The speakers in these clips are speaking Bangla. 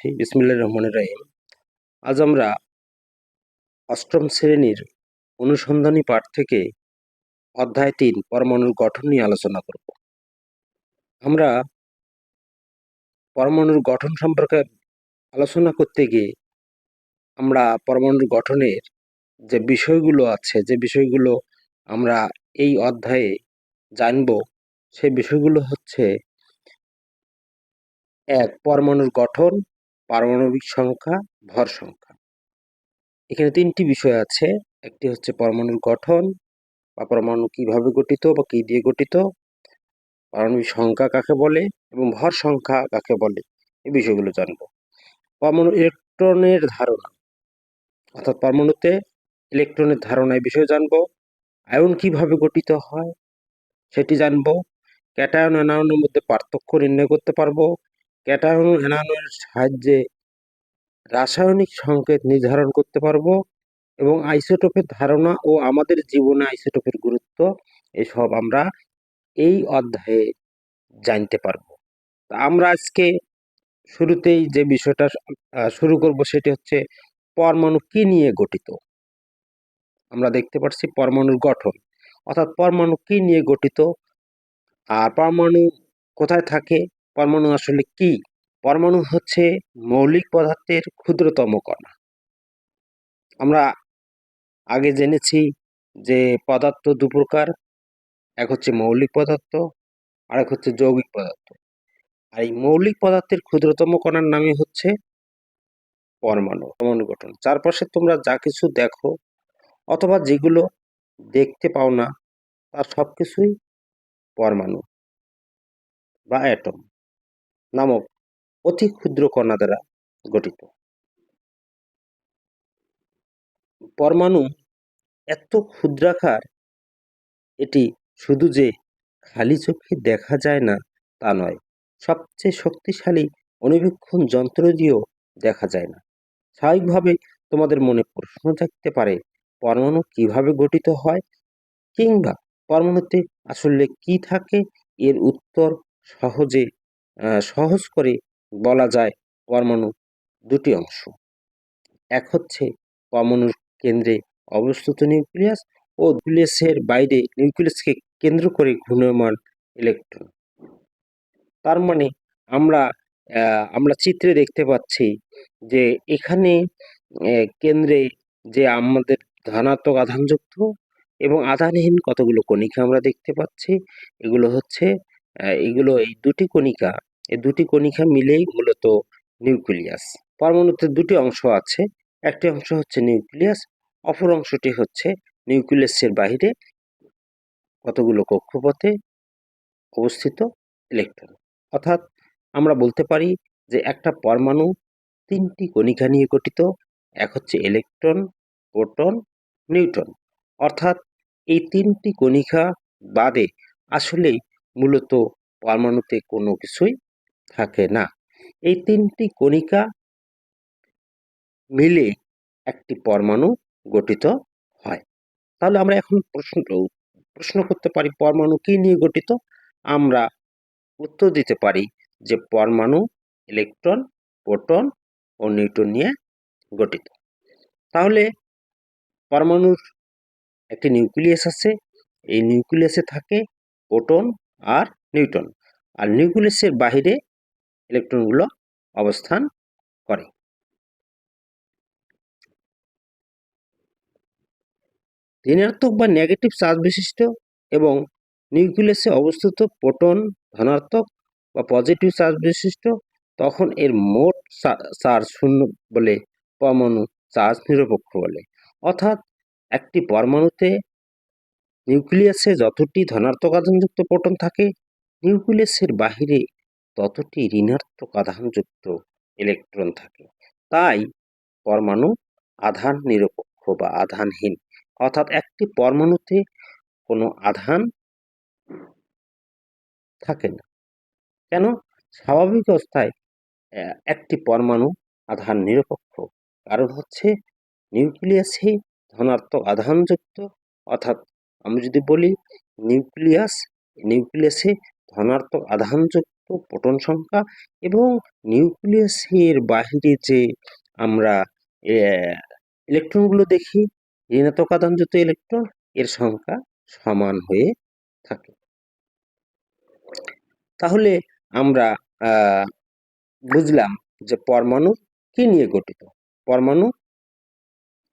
করছি বিসমিল্লাহ রহমানের রহিম। আজ আমরা অষ্টম শ্রেণির অনুসন্ধানী পাঠ থেকে অধ্যায় তিন, পরমাণুর গঠন নিয়ে আলোচনা করব। আমরা পরমাণুর গঠন সম্পর্কে আলোচনা করতে গিয়ে আমরা পরমাণুর গঠনের যে বিষয়গুলো আছে, যে বিষয়গুলো আমরা এই অধ্যায়ে জানব সেই বিষয়গুলো হচ্ছে এক, পরমাণুর গঠন পারমাণবিক সংখ্যা, ভর সংখ্যা। এখানে তিনটি বিষয় আছে। একটি হচ্ছে পরমাণুর গঠন, বা পরমাণু কীভাবে গঠিত বা কি দিয়ে গঠিত, পারমাণবিক সংখ্যা কাকে বলে, এবং ভর সংখ্যা কাকে বলে, এই বিষয়গুলো জানব। পরমাণু ইলেকট্রনের ধারণা, অর্থাৎ পরমাণুতে ইলেকট্রনের ধারণা এই বিষয়ে জানব। আয়ন কীভাবে গঠিত হয়, সেটি জানব। ক্যাটায়ন অ্যানায়নের মধ্যে পার্থক্য নির্ণয় করতে পারব। ক্যাটায়ন অ্যানায়নের সাহায্যে রাসায়নিক সংকেত নির্ধারণ করতে পারব এবং আইসোটোপের ধারণা ও আমাদের জীবনে আইসোটোপের গুরুত্ব এসব আমরা এই অধ্যায়ে জানতে পারব। তা আমরা আজকে শুরুতেই যে বিষয়টা শুরু করব সেটি হচ্ছে পরমাণু কি নিয়ে গঠিত। আমরা দেখতে পাচ্ছি পরমাণুর গঠন। অর্থাৎ পরমাণু কি নিয়ে গঠিত? আর পরমাণু কোথায় থাকে? পরমাণু আসলে কি? পরমাণু হচ্ছে মৌলিক পদার্থের ক্ষুদ্রতম কণা। আমরা আগে জেনেছি যে পদার্থ দু প্রকার, এক হচ্ছে মৌলিক পদার্থ আর এক হচ্ছে যৌগিক পদার্থ। আর এই মৌলিক পদার্থের ক্ষুদ্রতম কণার নামই হচ্ছে পরমাণু পরমাণু গঠন। চারপাশে তোমরা যা কিছু দেখো, অথবা যেগুলো দেখতে পাও না তার সব কিছুই পরমাণু বা অ্যাটম। নামক অতি ক্ষুদ্র কণা দ্বারা গঠিত। পরমাণু এত ক্ষুদ্রাকার, এটি শুধু যে খালি চোখে দেখা যায় না তা নয়, সবচেয়ে শক্তিশালী অনুবীক্ষণ যন্ত্র দিয়েও দেখা যায় না। স্বাভাবিকভাবে তোমাদের মনে প্রশ্ন থাকতে পারে, পরমাণু কীভাবে গঠিত হয়? কিংবা পরমাণুতে আসলে কি থাকে? এর উত্তর সহজে সহজ করে বলা যায় পরমাণু দুটি অংশ। এক হচ্ছে পরমাণুর কেন্দ্রে অবস্থিত নিউক্লিয়াস ও নিউক্লিয়াসের বাইরে নিউক্লিয়াসকে কেন্দ্র করে ঘূর্ণমান ইলেকট্রন। তার মানে আমরা আমরা চিত্রে দেখতে পাচ্ছি যে এখানে কেন্দ্রে যে আমাদের ধনাত্মক আধানযুক্ত এবং আধানহীন কতগুলো কণিকা আমরা দেখতে পাচ্ছি, এগুলো হচ্ছে এগুলো এই দুটি কণিকা এই দুটি কণিকা মিলেই মূলত নিউক্লিয়াস। পরমাণুতে দুটি অংশ আছে, একটি অংশ হচ্ছে নিউক্লিয়াস, অপর অংশটি হচ্ছে নিউক্লিয়াসের বাহিরে কতগুলো কক্ষপথে অবস্থিত ইলেকট্রন। অর্থাৎ আমরা বলতে পারি যে একটা পরমাণু তিনটি কণিকা নিয়ে গঠিত, এক হচ্ছে ইলেকট্রন, প্রোটন, নিউট্রন। অর্থাৎ এই তিনটি কণিকা বাদে আসলেই মূলত পরমাণুতে কোনো কিছুই থাকে না। এই তিনটি কণিকা মিলে একটি পরমাণু গঠিত হয়। তাহলে আমরা এখন প্রশ্ন প্রশ্ন করতে পারি, পরমাণু কি নিয়ে গঠিত? আমরা উত্তর দিতে পারি যে পরমাণু ইলেকট্রন, প্রোটন ও নিউট্রন নিয়ে গঠিত। তাহলে পরমাণুর একটি নিউক্লিয়াস আছে। এই নিউক্লিয়াসে থাকে প্রোটন আর নিউট্রন। আর নিউক্লিয়াসের বাহিরে ইলেকট্রনগুলো অবস্থান করে। ঋণাত্মক বা নেগেটিভ চার্জ বিশিষ্ট এবং নিউক্লিয়াসে অবস্থিত প্রোটন ধনাত্মক বা পজিটিভ চার্জ বিশিষ্ট, তখন এর মোট চার্জ শূন্য বলে পরমাণু চার্জ নিরপেক্ষ বলে। অর্থাৎ একটি পরমাণুতে নিউক্লিয়াসে যতটি ধনাত্মক আধানযুক্ত প্রোটন থাকে, নিউক্লিয়াসের বাহিরে ততটি ঋণাত্মক আধানযুক্ত ইলেকট্রন থাকে। তাই পরমাণু আধান নিরপেক্ষ বা আধানহীন। অর্থাৎ একটি পরমাণুতে কোনো আধান থাকে না। কেন? স্বাভাবিক অবস্থায় একটি পরমাণু আধান নিরপেক্ষ। কারণ হচ্ছে নিউক্লিয়াসে ধনাত্মক আধানযুক্ত। অর্থাৎ আমি যদি বলি নিউক্লিয়াস নিউক্লিয়াসে ধনাত্মক আধানযুক্ত। প্রোটন সংখ্যা এবং নিউক্লিয়াসের বাহিরে যে আমরা ইলেকট্রনগুলো দেখি ঋণাত্মক আধানযুক্ত ইলেকট্রন, এর সংখ্যা সমান হয়ে থাকে। তাহলে আমরা বুঝলাম যে পরমাণু কি নিয়ে গঠিত? পরমাণু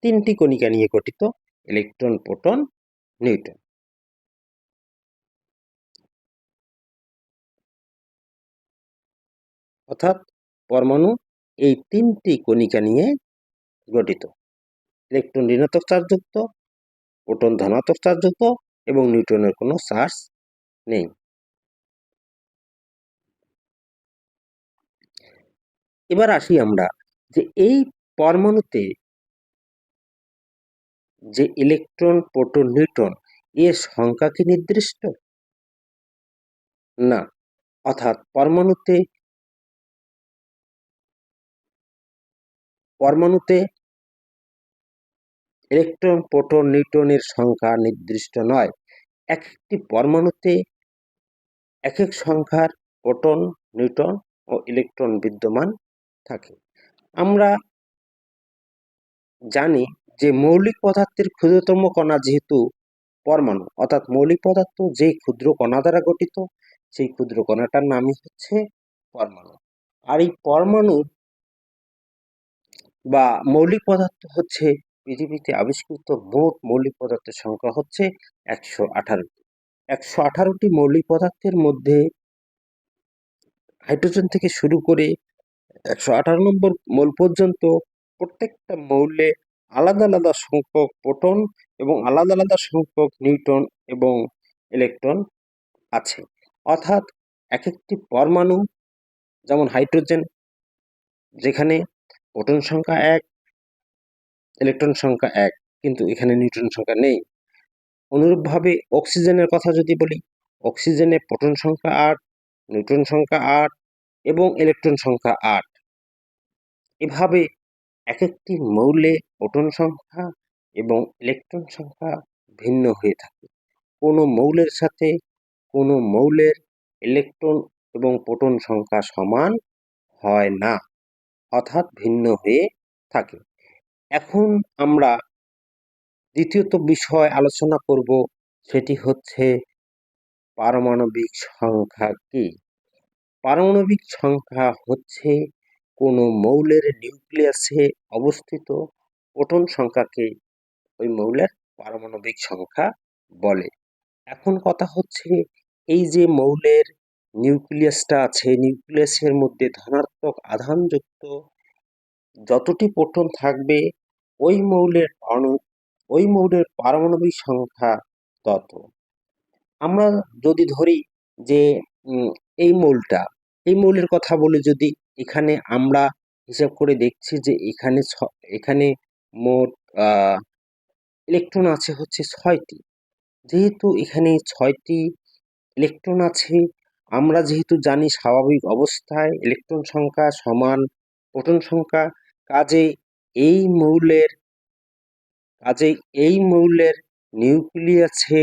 তিনটি কণিকা নিয়ে গঠিত, ইলেকট্রন, প্রোটন, নিউট্রন। অর্থাৎ পরমাণু এই তিনটি কণিকা নিয়ে গঠিত। ইলেকট্রন ঋণাত্মক চার্জযুক্ত প্রোটন ধনাত্মক চার্জযুক্ত এবং নিউট্রনের কোনো চার্জ নেই। এবার আসি আমরা যে এই পরমাণুতে যে ইলেকট্রন, প্রোটন, নিউট্রন, এর সংখ্যা কি নির্দিষ্ট? না। অর্থাৎ পরমাণুতে পরমাণুতে ইলেকট্রন প্রোটন নিউট্রনের সংখ্যা নির্দিষ্ট নয়। এক একটি পরমাণুতে এক এক সংখ্যার প্রোটন নিউট্রন ও ইলেকট্রন বিদ্যমান থাকে। আমরা জানি যে মৌলিক পদার্থের ক্ষুদ্রতম কণা যেহেতু পরমাণু, অর্থাৎ মৌলিক পদার্থ যে ক্ষুদ্র কণা দ্বারা গঠিত, সেই ক্ষুদ্র কণাটার নামই হচ্ছে পরমাণু। আর এই পরমাণু বা মৌলিক পদার্থ হচ্ছে পৃথিবীতে আবিষ্কৃত মোট মৌলিক পদার্থের সংখ্যা হচ্ছে একশো আঠারোটি। একশো আঠারোটি মৌলিক পদার্থের মধ্যে হাইড্রোজেন থেকে শুরু করে একশো আঠারো নম্বর মৌল পর্যন্ত প্রত্যেকটা মৌলে আলাদা আলাদা সংখ্যক প্রোটন এবং আলাদা আলাদা সংখ্যক নিউট্রন এবং ইলেকট্রন আছে। অর্থাৎ এক একটি পরমাণু, যেমন হাইড্রোজেন, যেখানে প্রোটন সংখ্যা এক, ইলেকট্রন সংখ্যা এক, কিন্তু এখানে নিউট্রন সংখ্যা নেই। অনুরূপভাবে অক্সিজেনের কথা যদি বলি, অক্সিজেনে প্রোটন সংখ্যা আট, নিউট্রন সংখ্যা আট এবং ইলেকট্রন সংখ্যা আট। এভাবে এক একটি মৌলে প্রোটন সংখ্যা এবং ইলেকট্রন সংখ্যা ভিন্ন হয়ে থাকে। কোনো মৌলের সাথে কোনো মৌলের ইলেকট্রন এবং প্রোটন সংখ্যা সমান হয় না। অর্থাৎ ভিন্ন হয়ে থাকে। এখন আমরা দ্বিতীয়ত বিষয় আলোচনা করব, সেটি হচ্ছে পারমাণবিক সংখ্যা কি? পারমাণবিক সংখ্যা হচ্ছে কোনো মৌলের নিউক্লিয়াসে অবস্থিত প্রোটন সংখ্যাকে ওই মৌলের পারমাণবিক সংখ্যা বলে। এখন কথা হচ্ছে, এই যে মৌলের নিউক্লিয়াসটা আছে, নিউক্লিয়াসের মধ্যে ধনাত্মক আধানযুক্ত যতটি প্রোটন থাকবে, ওই মৌলের অণু ওই মৌলের পারমাণবিক সংখ্যা তত। আমরা যদি ধরি যে এই মৌলটা, এই মৌলের কথা বলে যদি এখানে আমরা হিসাব করে দেখছি যে এখানে এখানে মোট ইলেকট্রন আছে হচ্ছে ছয়টি। যেহেতু এখানে ছয়টি ইলেকট্রন আছে আমরা যেহেতু জানি স্বাভাবিক অবস্থায় ইলেকট্রন সংখ্যা সমান প্রোটন সংখ্যা কাজে এই মৌলের কাজে এই মৌলের নিউক্লিয়াসে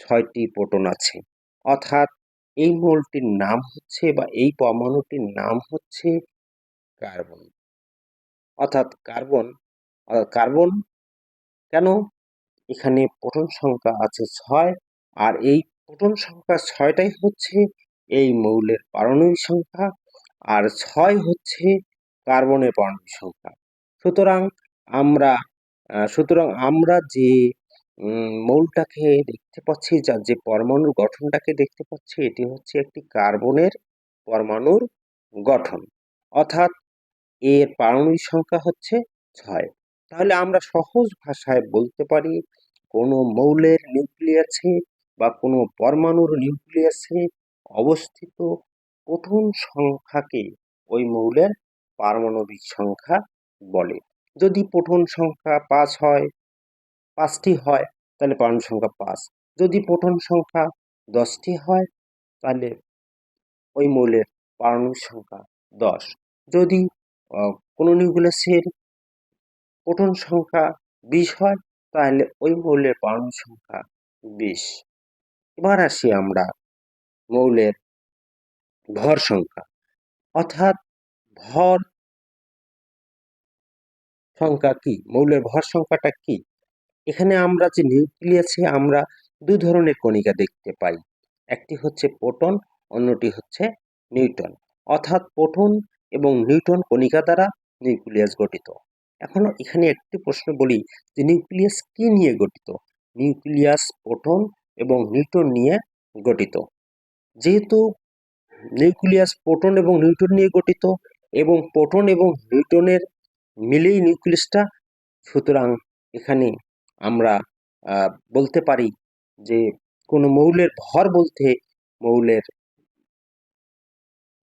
ছয়টি প্রোটন আছে। অর্থাৎ এই মৌলটির নাম হচ্ছে বা এই পরমাণুটির নাম হচ্ছে কার্বন অর্থাৎ কার্বন কার্বন কেন? এখানে প্রোটন সংখ্যা আছে ছয় আর এই প্রোটন সংখ্যা ছয়টাই হচ্ছে এই মৌলের পারমাণবিক সংখ্যা, আর ছয় হচ্ছে কার্বনের পারমাণবিক সংখ্যা। সুতরাং আমরা সুতরাং আমরা যে মৌলটাকে দেখতে পাচ্ছি যার যে পরমাণুর গঠনটাকে দেখতে পাচ্ছি, এটি হচ্ছে একটি কার্বনের পরমাণুর গঠন। অর্থাৎ এর পারমাণবিক সংখ্যা হচ্ছে ছয়। তাহলে আমরা সহজ ভাষায় বলতে পারি, কোনো মৌলের নিউক্লিয়াসে বা কোনো পরমাণুর নিউক্লিয়াসে অবস্থিত প্রথম সংখ্যাকে ওই মৌলের পারমাণবিক সংখ্যা বলে। যদি প্রোটন সংখ্যা পাঁচ হয়, পাঁচটি হয়, তাহলে পারমাণবিক সংখ্যা পাঁচ। যদি প্রোটন সংখ্যা দশটি হয়, তাহলে ওই মৌলের পারমাণবিক সংখ্যা দশ। যদি কোনো নিউক্লিয়াসের প্রোটন সংখ্যা বিশ হয়, তাহলে ওই মৌলের পারমাণবিক সংখ্যা বিশ। এবার আসি আমরা মৌলের ভর সংখ্যা। অর্থাৎ ভর সংখ্যা কি? মৌলের ভর সংখ্যাটা কি? এখানে আমরা যে নিউক্লিয়াসে আমরা দু ধরনের কণিকা দেখতে পাই। একটি হচ্ছে প্রোটন, অন্যটি হচ্ছে নিউটন। অর্থাৎ প্রোটন এবং নিউটন কণিকা দ্বারা নিউক্লিয়াস গঠিত। এখন এখানে একটি প্রশ্ন বলি যে নিউক্লিয়াস কি নিয়ে গঠিত? নিউক্লিয়াস প্রোটন এবং নিউটন নিয়ে গঠিত। যেহেতু নিউক্লিয়াস প্রোটন এবং নিউটন নিয়ে গঠিত এবং প্রোটন এবং নিউটনের মিলেই নিউক্লিয়াসটা, সুতরাং এখানে আমরা বলতে পারি যে কোনো মৌলের ভর বলতে মৌলের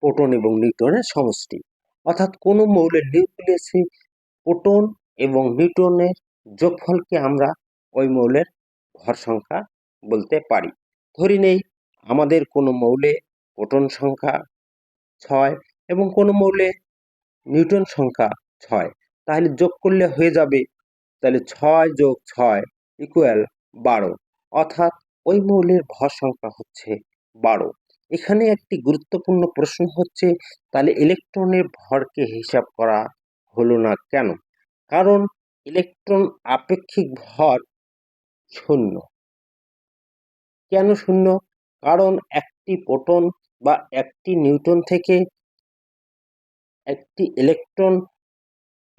প্রোটন এবং নিউটনের সমষ্টি। অর্থাৎ কোনো মৌলের নিউক্লিয়াসে প্রোটন এবং নিউটনের যোগফলকে আমরা ওই মৌলের ভর সংখ্যা বলতে পারি। ধরি নেই আমাদের কোনো মৌলে প্রোটন সংখ্যা ছয় এবং কোনো মৌলে নিউটন সংখ্যা ছয়। তাহলে যোগ করলে হয়ে যাবে, তাহলে ছয় যোগ ছয় ইকুয়াল বারো। অর্থাৎ ওই মৌলের ভর সংখ্যা হচ্ছে বারো। এখানে একটি গুরুত্বপূর্ণ প্রশ্ন হচ্ছে, তাহলে ইলেকট্রনের ভরকে হিসাব করা হলো না কেন? কারণ ইলেকট্রন আপেক্ষিক ভর শূন্য। কেন শূন্য? কারণ একটি প্রোটন বা একটি নিউটন থেকে একটি ইলেকট্রন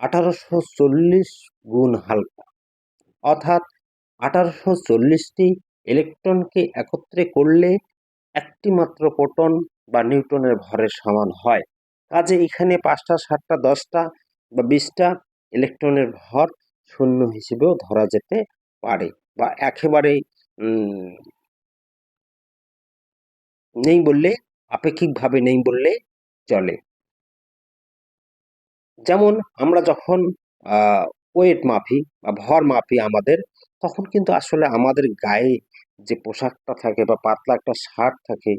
আঠারোশো চল্লিশ গুণ হালকা। অর্থাৎ আঠারোশো চল্লিশটি ইলেকট্রনকে একত্রে করলে একটি মাত্র প্রোটন বা নিউটনের ভরের সমান হয়। কাজে এখানে পাঁচটা, সাতটা, দশটা বা বিশটা ইলেকট্রনের ভর শূন্য হিসেবেও ধরা যেতে পারে বা একেবারেই নেই বললে, আপেক্ষিকভাবে নেই বললে চলে। যেমন আমরা যখন ওয়েট মাপি বা ভর মাপি আমাদের, তখন কিন্তু আসলে আমাদের গায়ে যে পোশাকটা থাকে বা পাতলা একটা শার্ট থাকে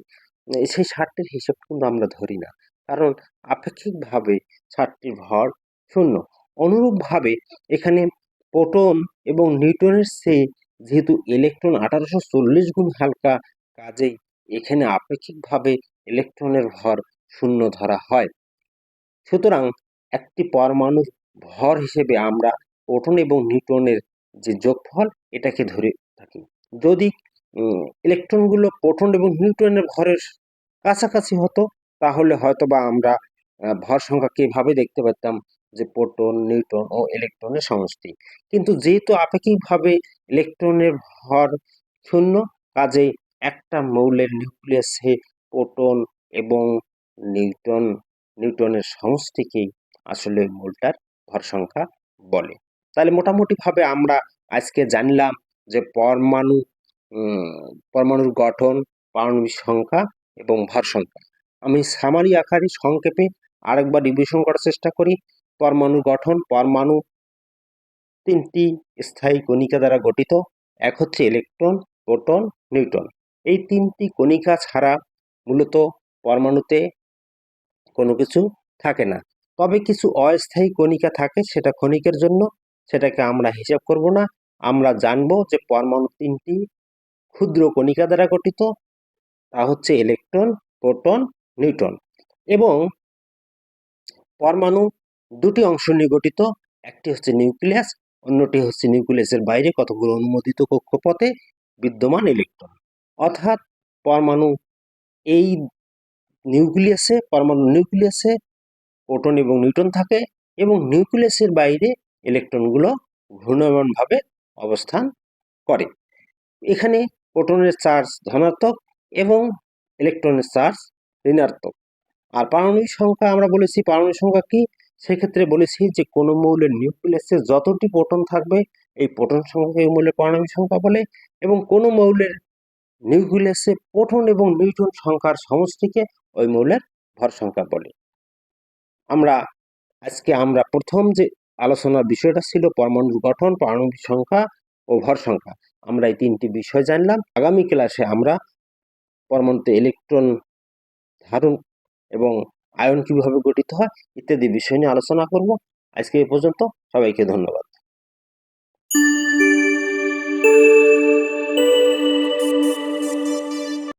সেই শার্টটির হিসেব কিন্তু আমরা ধরি না। কারণ আপেক্ষিকভাবে শার্টটির ভর শূন্য। অনুরূপভাবে এখানে প্রোটন এবং নিউটনের সে যেহেতু ইলেকট্রন আঠারোশো চল্লিশ গুণ হালকা কাজেই এখানে আপেক্ষিকভাবে ইলেকট্রনের ভর শূন্য ধরা হয়। সুতরাং একটি পরমাণুর ভর হিসেবে আমরা প্রোটন এবং নিউট্রনের যে যোগফল, এটাকে ধরে থাকি। যদি ইলেকট্রনগুলো প্রোটন এবং নিউট্রনের ভরের কাছাকাছি হতো, তাহলে হয়তো বা আমরা ভর সংখ্যা কীভাবে দেখতে পেতাম যে প্রোটন, নিউট্রন ও ইলেকট্রনের সমষ্টি। কিন্তু যেহেতু আপেক্ষিকভাবে ইলেকট্রনের ভর শূন্য, কাজেই একটা মৌলের নিউক্লিয়াসে প্রোটন এবং নিউটন, নিউটনের সমষ্টিকেই আসলে মৌলটার ভর সংখ্যা বলে। তাহলে মোটামুটিভাবে আমরা আজকে জানলাম যে পরমাণু পরমাণুর গঠন, পারমাণবিক সংখ্যা এবং ভর সংখ্যা আমি সামারি আকারে সংক্ষেপে আরেকবার রিভিশন করার চেষ্টা করি। পরমাণু গঠন, পরমাণু তিনটি স্থায়ী কণিকা দ্বারা গঠিত এক হচ্ছে ইলেকট্রন প্রোটন নিউটন এই তিনটি কণিকা ছাড়া মূলত পরমাণুতে কোনো কিছু থাকে না। তবে কিছু অস্থায়ী কণিকা থাকে সেটা ক্ষণিকের জন্য, সেটাকে আমরা হিসাব করব না। আমরা জানব যে পরমাণু তিনটি ক্ষুদ্র কণিকা দ্বারা গঠিত, তা হচ্ছে ইলেকট্রন, প্রোটন, নিউট্রন এবং পরমাণু দুটি অংশ নিয়ে গঠিত, একটি হচ্ছে নিউক্লিয়াস, অন্যটি হচ্ছে নিউক্লিয়াসের বাইরে কতগুলো অনুমোদিত কক্ষপথে বিদ্যমান ইলেকট্রন। অর্থাৎ পরমাণু এই নিউক্লিয়াসে, পরমাণু নিউক্লিয়াসে প্রোটন এবং নিউট্রন থাকে এবং নিউক্লিয়াসের বাইরে ইলেকট্রনগুলো ঘূর্ণয়মানভাবে অবস্থান করে। এখানে প্রোটনের চার্জ ধনাত্মক এবং ইলেকট্রনের চার্জ ঋণাত্মক। আর পারমাণবিক সংখ্যা, আমরা বলেছি পারমাণবিক সংখ্যা কি? সেক্ষেত্রে বলেছি যে কোনো মৌলের নিউক্লিয়াসে যতটি প্রোটন থাকবে, এই প্রোটন সংখ্যাকে মৌলের পারমাণবিক সংখ্যা বলে এবং কোনো মৌলের নিউক্লিয়াসে প্রোটন এবং নিউট্রন সংখ্যার সমষ্টিকে ওই মৌলের ভর সংখ্যা বলে। আমরা, আজকে আমরা প্রথম যে আলোচনার বিষয়টা ছিল পরমাণুর গঠন পারমাণবিক সংখ্যা ও ভর সংখ্যা। আমরা এই তিনটি বিষয় জানলাম। আগামী ক্লাসে আমরা পরমাণুতে ইলেকট্রন ধারণ এবং আয়ন কীভাবে গঠিত হয় ইত্যাদি বিষয় নিয়ে আলোচনা করব। আজকে এ পর্যন্ত সবাইকে ধন্যবাদ।